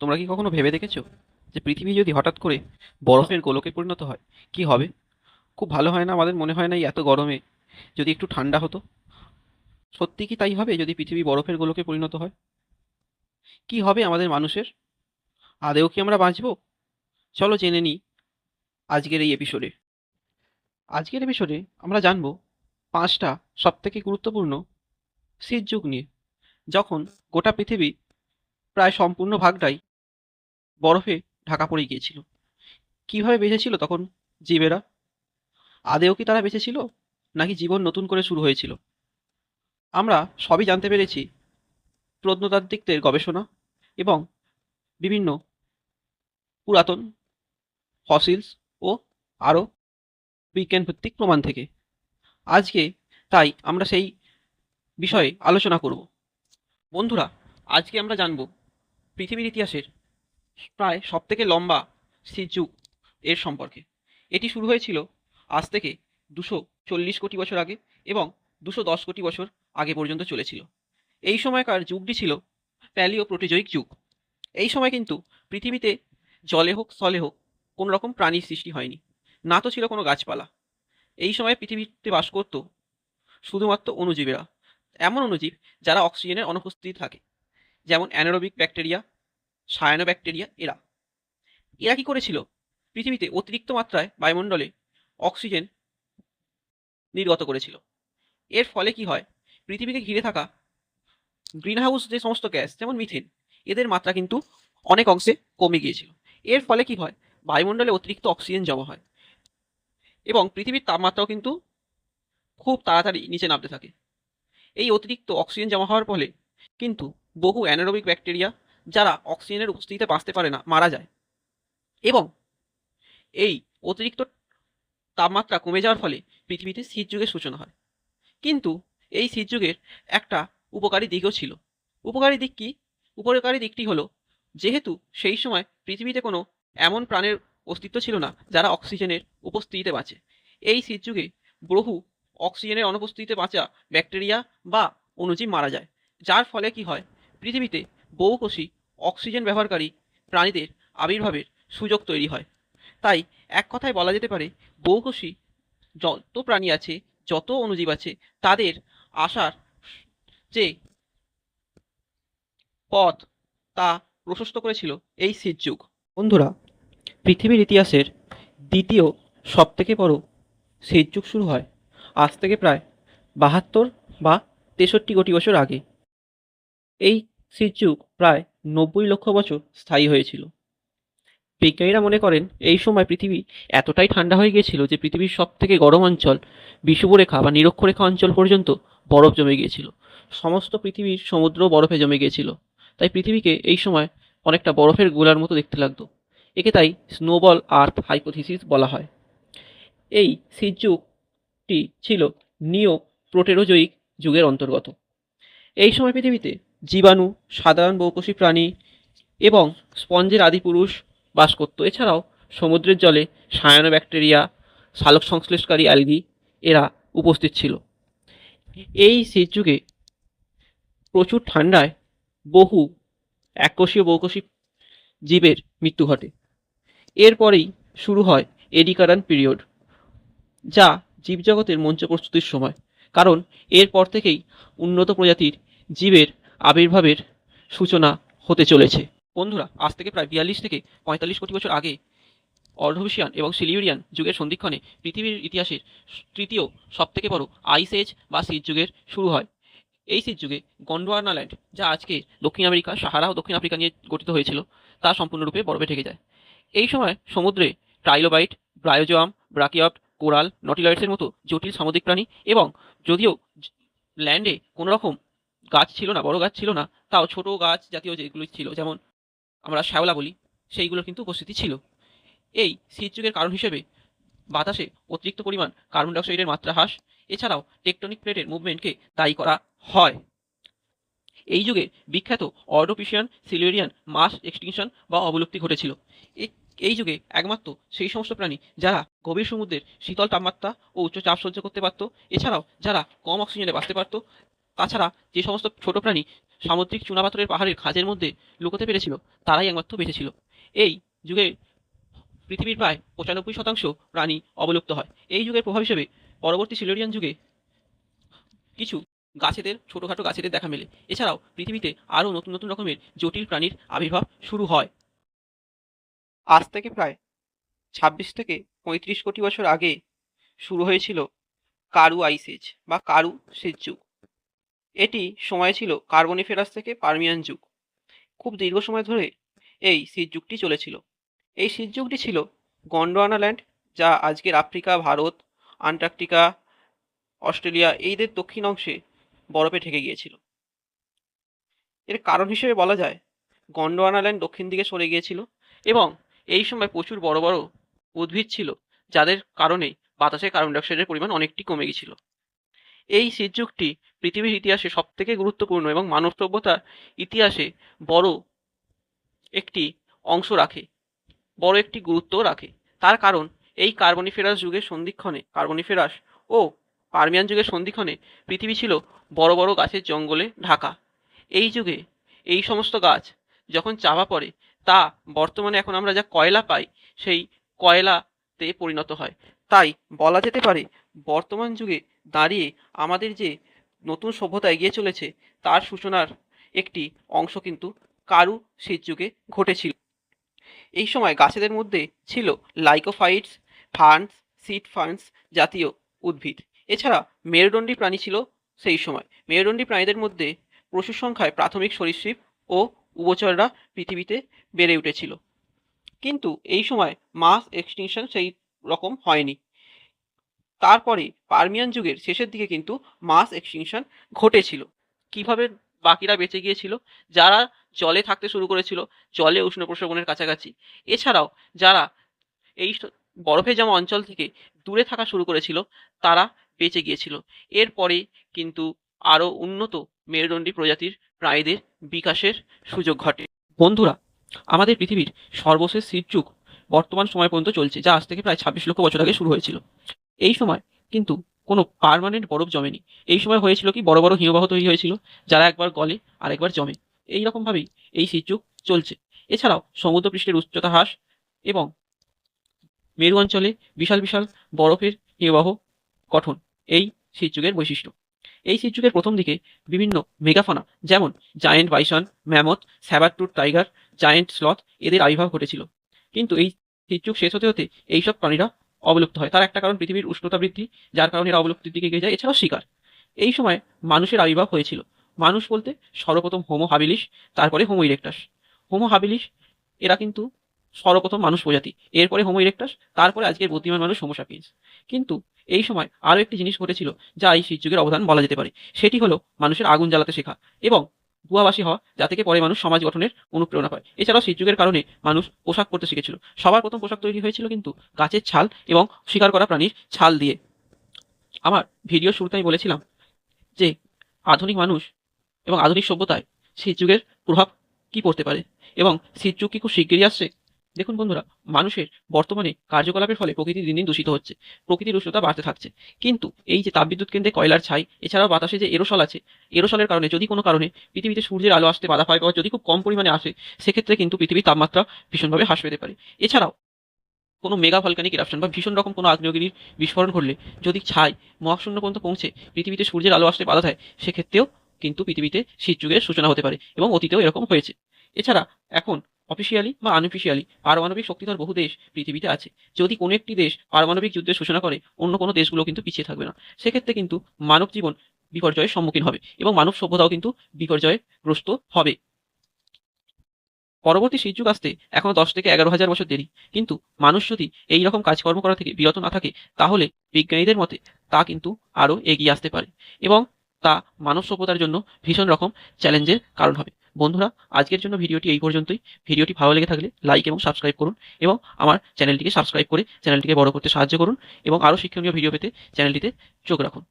তোমরা কি কখনো ভেবে দেখেছ যে পৃথিবী যদি হঠাৎ করে বরফের গোলকে পরিণত হয়, কি হবে? খুব ভালো হয় না আমাদের মনে হয় না এত গরমে যদি একটু ঠান্ডা হতো? সত্যি কি তাই হবে যদি পৃথিবী বরফের গোলকে পরিণত হয়? কি হবে আমাদের মানুষের? আদেও কি আমরা বাঁচবো? চলো জেনে নিই আজকের এই এপিসোডে আজকের এপিসোডে আমরা জানব পাঁচটা সবথেকে গুরুত্বপূর্ণ শীত যুগ নিয়ে, যখন গোটা পৃথিবী প্রায় সম্পূর্ণ ভাগটাই বরফে ঢাকা পড়ে গিয়েছিল। কীভাবে বেঁচেছিল তখন জীবেরা? আদেও কি তারা বেঁচেছিল, নাকি জীবন নতুন করে শুরু হয়েছিল? আমরা সবই জানতে পেরেছি প্রত্নতাত্ত্বিকদের গবেষণা এবং বিভিন্ন পুরাতন ফসিলস ও আরও বিজ্ঞানভিত্তিক প্রমাণ থেকে। আজকে তাই আমরা সেই বিষয়ে আলোচনা করব। বন্ধুরা, আজকে আমরা জানব পৃথিবীর ইতিহাসের প্রায় সবথেকে লম্বা যুগ এর সম্পর্কে। এটি শুরু হয়েছিল আজ থেকে দুশো চল্লিশ কোটি বছর আগে এবং দুশো দশ কোটি বছর আগে পর্যন্ত চলেছিল। এই সময়কার যুগটি ছিল প্যালিও প্রোটিজয়িক যুগ। এই সময় কিন্তু পৃথিবীতে জলে হোক, স্থলে হোক কোনো রকম প্রাণীর সৃষ্টি হয়নি। না তো ছিল কোনো গাছপালা। এই সময় পৃথিবীতে বাস করত শুধুমাত্র অনুজীবেরা এমন অনুজীব যারা অক্সিজেনের অনুপস্থিতি থাকে। যেমন অ্যানারোবিক ব্যাকটেরিয়া সায়ানো ব্যাকটেরিয়া এরা। এরা কি করেছিল? পৃথিবীতে অতিরিক্ত মাত্রায় বায়ুমণ্ডলে অক্সিজেন নির্গত করেছিল। এর ফলে কি হয়? পৃথিবীকে ঘিরে থাকা গ্রিনহাউস যে সমস্ত গ্যাস যেমন মিথেন এদের মাত্রা কিন্তু অনেক অংশে কমে গিয়েছিল। এর ফলে কি হয়? বায়ুমণ্ডলে অতিরিক্ত অক্সিজেন জমা হয় এবং পৃথিবীর তাপমাত্রাও কিন্তু খুব তাড়াতাড়ি নিচে নামতে থাকে। এই অতিরিক্ত অক্সিজেন জমা হওয়ার ফলে কিন্তু বহু অ্যানারোবিক ব্যাকটেরিয়া যারা অক্সিজেনের উপস্থিতিতে বাঁচতে পারে না, মারা যায়। এবং এই অতিরিক্ত তাপমাত্রা কমে যাওয়ার ফলে পৃথিবীতে শীত যুগের সূচনা হয়। কিন্তু এই শীত যুগের একটা উপকারী দিকও ছিল। উপকারী দিক কি? উপকারী দিকটি হলো, যেহেতু সেই সময় পৃথিবীতে কোনো এমন প্রাণের অস্তিত্ব ছিল না যারা অক্সিজেনের উপস্থিতিতে বাঁচে। এই শীত যুগে বহু অক্সিজেনের অনুপস্থিতিতে বাঁচা ব্যাকটেরিয়া বা অণুজীব মারা যায়। যার ফলে কি হয়? পৃথিবীতে বহুকোষী অক্সিজেন ব্যবহারকারী প্রাণীদের আবির্ভাবের সুযোগ তৈরি হয়। তাই এক কথায় বলা যেতে পারে, বহুকোষী যত প্রাণী আছে, যত অণুজীব আছে, তাদের আসার যে পথ তা প্রশস্ত করেছিল এই শীত যুগ। বন্ধুরা, পৃথিবীর ইতিহাসের দ্বিতীয় সবথেকে বড় শীত যুগ শুরু হয় আজ থেকে প্রায় বাহাত্তর বা তেষট্টি কোটি বছর আগে। এই শীত যুগ প্রায় নব্বই লক্ষ বছর স্থায়ী হয়েছিল। বিজ্ঞানীরা মনে করেন, এই সময় পৃথিবী এতটাই ঠান্ডা হয়ে গিয়েছিল যে পৃথিবীর সব থেকে গরম অঞ্চল বিষুবরেখা বা নিরক্ষরেখা অঞ্চল পর্যন্ত বরফ জমে গিয়েছিল। সমস্ত পৃথিবীর সমুদ্র বরফে জমে গিয়েছিল। তাই পৃথিবীকে এই সময় অনেকটা বরফের গোলার মতো দেখতে লাগতো। একে তাই স্নোবল আর্থ হাইপোথিসিস বলা হয়। এই যুগটি ছিল নিও প্রোটেরোজয়িক যুগের অন্তর্গত। এই সময় পৃথিবীতে জীবাণু, সাধারণ বহুকোষী প্রাণী এবং স্পঞ্জের আদিপুরুষ বাস করতো। এছাড়াও সমুদ্রের জলে সায়ানো ব্যাকটেরিয়া সালোক সংশ্লেষকারী অ্যালগি এরা উপস্থিত ছিল। এই শীত যুগে প্রচুর ঠান্ডায় বহু এককোষীয় বহুকোষী জীবের মৃত্যু ঘটে। এরপরেই শুরু হয় এডিকারান পিরিয়ড, যা জীবজগতের মঞ্চ প্রস্তুতির সময়। কারণ এরপর থেকেই উন্নত প্রজাতির জীবের আবির্ভাবের সূচনা হতে চলেছে। বন্ধুরা, আজ থেকে প্রায় বিয়াল্লিশ থেকে পঁয়তাল্লিশ কোটি বছর আগে অর্ধভিশিয়ান এবং সিলিউরিয়ান যুগের সন্ধিক্ষণে পৃথিবীর ইতিহাসের তৃতীয় সবথেকে বড় আইস এজ বা শীত যুগের শুরু হয়। এই শীত যুগে গন্ডোয়ানা ল্যান্ড যা আজকে দক্ষিণ আমেরিকা, সাহারা ও দক্ষিণ আফ্রিকা নিয়ে গঠিত হয়েছিল, তা সম্পূর্ণরূপে বরফে ঢেকে যায়। এই সময় সমুদ্রে ট্রাইলোবাইট, ব্রায়োজোয়াম ব্রাকিয়প্ট কোরাল, নটিলয়েডসের মতো জটিল সামুদ্রিক প্রাণী এবং যদিও ল্যান্ডে কোনো রকম গাছ ছিল না, বড় গাছ ছিল না, তাও ছোট গাছ জাতীয় যেগুলো ছিল, যেমন আমরা শ্যাওলা বলি, সেইগুলোর কিন্তু উপস্থিতি ছিল। এই শীত যুগের কারণ হিসেবে বাতাসে অতিরিক্ত পরিমাণ কার্বন ডাইঅক্সাইডের মাত্রা হ্রাস, এছাড়াও টেকটনিক প্লেটের মুভমেন্টকে দায়ী করা হয়। এই যুগে বিখ্যাত অর্ডোপিশিয়ান সিলেরিয়ান মাস এক্সটিংশন বা অবলুপ্তি ঘটেছিল। এই যুগে একমাত্র সেই সমস্ত প্রাণী যারা গভীর সমুদ্রের শীতল তাপমাত্রা ও উচ্চ চাপ সহ্য করতে পারত, এছাড়াও যারা কম অক্সিজেনে বাঁচতে পারত তাছাড়া যে সমস্ত ছোট প্রাণী সামুদ্রিক চুনাপাথরের পাহাড়ের খাঁজের মধ্যে লুকোতে পেরেছিল, তারাই একমাত্র বেঁচেছিল। এই যুগে পৃথিবীর প্রায় পঁচানব্বই শতাংশ প্রাণী অবলুপ্ত হয়। এই যুগের প্রভাব হিসেবে পরবর্তী সিলোরিয়ান যুগে কিছু গাছেদের, ছোটোখাটো গাছেদের দেখা মেলে। এছাড়াও পৃথিবীতে আরও নতুন নতুন রকমের জটিল প্রাণীর আবির্ভাব শুরু হয়। আজ থেকে প্রায় ছাব্বিশ থেকে পঁয়ত্রিশ কোটি বছর আগে শুরু হয়েছিল কারু আইস এজ বা কারু সেচ যুগ। এটি সময় ছিল কার্বনিফেরাস থেকে পার্মিয়ান যুগ। খুব দীর্ঘ সময় ধরে এই শীত যুগটি চলেছিল। এই শীত যুগটি ছিল গন্ডোয়ানা ল্যান্ড, যা আজকের আফ্রিকা, ভারত, আন্টার্কটিকা, অস্ট্রেলিয়া এইদের দক্ষিণ অংশে বরফে ঢেকে গিয়েছিল। এর কারণ হিসেবে বলা যায়, গন্ডোয়ানা ল্যান্ড দক্ষিণ দিকে সরে গিয়েছিল এবং এই সময় প্রচুর বড় বড় উদ্ভিদ ছিল, যাদের কারণে বাতাসে কার্বন ডাইঅক্সাইডের পরিমাণ অনেকটি কমে গিয়েছিল। এই শীত যুগটি পৃথিবীর ইতিহাসে সবথেকে গুরুত্বপূর্ণ এবং মানব সভ্যতার ইতিহাসে বড় একটি অংশ রাখে, বড় একটি গুরুত্ব রাখে। তার কারণ, এই কার্বনিফেরাস যুগের সন্ধিক্ষণে, কার্বনিফেরাস ও পার্মিয়ান যুগের সন্ধিক্ষণে পৃথিবী ছিল বড় বড় গাছের জঙ্গলে ঢাকা। এই যুগে এই সমস্ত গাছ যখন চাপা পড়ে, তা বর্তমানে এখন আমরা যা কয়লা পাই, সেই কয়লাতে পরিণত হয়। তাই বলা যেতে পারে, বর্তমান যুগে দাঁড়িয়ে আমাদের যে নতুন সভ্যতা এগিয়ে চলেছে, তার সূচনার একটি অংশ কিন্তু কারু শীত যুগে ঘটেছিল। এই সময় গাছেদের মধ্যে ছিল লাইকোফাইটস ফান্স সিড ফান্স জাতীয় উদ্ভিদ। এছাড়া মেরুদণ্ডী প্রাণী ছিল সেই সময়। মেরুদণ্ডী প্রাণীদের মধ্যে প্রচুর সংখ্যায় প্রাথমিক সরীসৃপ ও উভচররা পৃথিবীতে বেড়ে উঠেছিল। কিন্তু এই সময় মাস এক্সটিংশন সেই রকম হয়নি। তারপরে পার্মিয়ান যুগের শেষের দিকে কিন্তু মাস এক্সটিংশন ঘটেছিল। কীভাবে বাকিরা বেঁচে গিয়েছিল? যারা জলে থাকতে শুরু করেছিল, জলে উষ্ণ প্রসবনের কাছাকাছি। এছাড়াও যারা এই বরফে জমা অঞ্চল থেকে দূরে থাকা শুরু করেছিল, তারা বেঁচে গিয়েছিল। এরপরে কিন্তু আরও উন্নত মেরুদণ্ডী প্রজাতির প্রাণীদের বিকাশের সুযোগ ঘটে। বন্ধুরা, আমাদের পৃথিবীর সর্বশেষ শীত যুগ বর্তমান সময় পর্যন্ত চলছে, যা আজ থেকে প্রায় ছাব্বিশ লক্ষ বছর আগে শুরু হয়েছিল। এই সময় কিন্তু কোনো পারমানেন্ট বরফ জমেনি। এই সময় হয়েছিল কি, বড় বড় হিমবাহ তৈরি হয়েছিল, যারা একবার গলে আর একবার জমে। এই রকমভাবেই এই শীত যুগ চলছে। এছাড়াও সমুদ্রপৃষ্ঠের উচ্চতা হ্রাস এবং মেরু অঞ্চলে বিশাল বিশাল বরফের হিমবাহ গঠন। এই শীত যুগের বৈশিষ্ট্য। এই শীত যুগের প্রথম দিকে বিভিন্ন মেগাফানা, যেমন giant bison mammoth sabretooth tiger giant sloth এদের আবির্ভাব ঘটেছিল। কিন্তু এই শীত শেষ হতে হতে এইসব প্রাণীরা অবলুপ্ত হয়। তার একটা কারণ পৃথিবীর উষ্ণতা বৃদ্ধি, যার কারণে এরা অবলুপ্তির দিকে এগিয়ে যায়, এছাড়াও শিকার। এই সময় মানুষের আবির্ভাব হয়েছিল। মানুষ বলতে সর্বপ্রথম হোমো হাবিলিস তারপরে হোমো ইরেক্টাস হোমো হাবিলিস এরা কিন্তু সর্বপ্রথম মানুষ প্রজাতি। এরপরে হোমো ইরেক্টাস তারপরে আজকের বুদ্ধিমান মানুষ হোমো সাপিয়েন্স কিন্তু এই সময় আরও একটি জিনিস ঘটেছিল, যা এই শীত যুগের অবদান বলা যেতে পারে। সেটি হলো মানুষের আগুন জ্বালাতে শেখা এবং গুহাবাসী হওয়া যা থেকে পরে মানুষ সমাজ গঠনের অনুপ্রেরণা পায়। এছাড়াও শীত যুগের কারণে মানুষ পোশাক পরতে শিখেছিল। সবার প্রথম পোশাক তৈরি হয়েছিল কিন্তু গাছের ছাল এবং শিকার করা প্রাণীর ছাল দিয়ে। আমার ভিডিও শুরুতে আমি বলেছিলাম যে আধুনিক মানুষ এবং আধুনিক সভ্যতায় শীত যুগের প্রভাব কি পড়তে পারে এবং শীত যুগ কি খুব শিগগিরই আসছে? দেখুন বন্ধুরা, মানুষের বর্তমানে কার্যকলাপের ফলে প্রকৃতি দিন দিন দূষিত হচ্ছে, প্রকৃতির উষ্ণতা বাড়তে থাকছে। কিন্তু এই যে তাপবিদ্যুৎ কেন্দ্রে কয়লার ছাই, এছাড়াও বাতাসে যে এরোসল আছে, এরোসলের কারণে, যদি কোনো কারণে পৃথিবীতে সূর্যের আলো আসতে বাধা পায় বা যদি খুব কম পরিমাণে আসে, সেক্ষেত্রে কিন্তু পৃথিবীর তাপমাত্রা ভীষণভাবে হ্রাস পেতে পারে। এছাড়াও, কোনো মেগা ভলকানিক ইরাপশন বা ভীষণ রকম কোনো আগ্নেয়গিরির বিস্ফোরণ ঘটলে, যদি ছাই মহাশূন্য পর্যন্ত পৌঁছে পৃথিবীতে সূর্যের আলো আসতে বাধা দেয়, সেক্ষেত্রেও কিন্তু পৃথিবীতে শীত যুগের সূচনা হতে পারে এবং অতীতেও এরকম হয়েছে। এছাড়া, এখন অফিসিয়ালি বা আনঅফিসিয়ালি পারমাণবিক শক্তিধর বহু দেশ পৃথিবীতে আছে। যদি কোনো একটি দেশ পারমাণবিক যুদ্ধের সূচনা করে, অন্য কোনো দেশগুলো কিন্তু পিছিয়ে থাকবে না। সেক্ষেত্রে কিন্তু মানব জীবন বিপর্যয়ের সম্মুখীন হবে এবং মানব সভ্যতাও কিন্তু বিপর্যয়ে গ্রস্ত হবে। পরবর্তী শীত যুগ আসতে এখনও দশ থেকে এগারো হাজার বছর দেরি। কিন্তু মানুষ যদি এই রকম কাজকর্ম করা থেকে বিরত না থাকে, তাহলে বিজ্ঞানীদের মতে তা কিন্তু আরও এগিয়ে আসতে পারে এবং তা মানব সভ্যতার জন্য ভীষণ রকম চ্যালেঞ্জের কারণ হবে। বন্ধুরা, আজকের জন্য ভিডিওটি এই পর্যন্তই। ভিডিওটি ভালো লেগে থাকলে লাইক এবং সাবস্ক্রাইব করুন এবং আমার চ্যানেলটিকে সাবস্ক্রাইব করে চ্যানেলটিকে বড় করতে সাহায্য করুন এবং আরও শিক্ষণীয় ভিডিও পেতে চ্যানেলটিতে চোখ রাখুন।